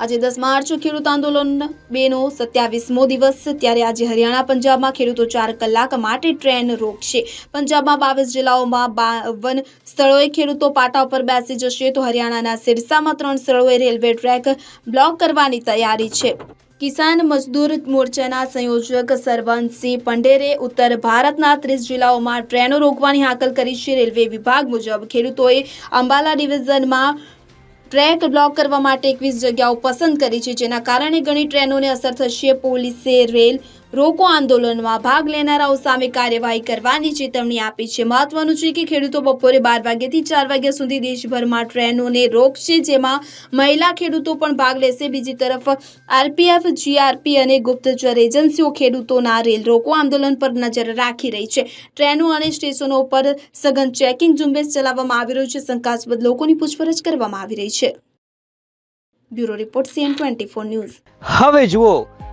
આજે દસ માર્ચ ખેડૂત આંદોલન બેનો સત્યાવીસમો દિવસ, ત્યારે આજે હરિયાણા પંજાબમાં ખેડૂતો ચાર કલાક માટે ટ્રેન રોકશે. પંજાબમાં બાવીસ જિલ્લાઓમાં બાવન સ્થળોએ ખેડૂતો પાટા ઉપર બેસી જશે, તો હરિયાણાના સિરસામાં ત્રણ સ્થળોએ રેલવે ટ્રેક બ્લોક કરવાની તૈયારી છે. કિસાન મજદૂર મોરચાના સંયોજક સરવંતસિંહ પંડેરે ઉત્તર ભારતના ત્રીસ જિલ્લાઓમાં ટ્રેનો રોકવાની હાકલ કરી છે. રેલવે વિભાગ મુજબ ખેડૂતોએ અંબાલા ડિવિઝનમાં ટ્રેક બ્લોક કરવા માટે એકવીસ જગ્યાઓ પસંદ કરી છે, જેના કારણે ઘણી ટ્રેનોને અસર થશે. પોલીસે, રેલ રોકો આંદોલનમાં ભાગ લેનારાઓ સામે કાર્યવાહી કરવાની ચેતવણી આપી છે. મહત્વનું છે કે ખેડૂતો બપોરે બાર વાગ્યાથી ચાર વાગ્યા સુધી દેશભરમાં ટ્રેનોને રોકશે, જેમાં મહિલા ખેડૂતો પણ ભાગ લેશે. બીજી તરફ, આરપીએફ, જીઆરપી અને ગુપ્તચર એજન્સીઓ ખેડૂતોના રેલ રોકો આંદોલન પર નજર રાખી રહી છે. ટ્રેનો અને સ્ટેશનો પર સઘન ચેકિંગ ઝુંબેશ ચલાવવામાં આવી રહ્યું છે. શંકાસ્પદ લોકોની પૂછપરછ કરવામાં આવી રહી છે. Bureau report, CN twenty news. હવે જુઓ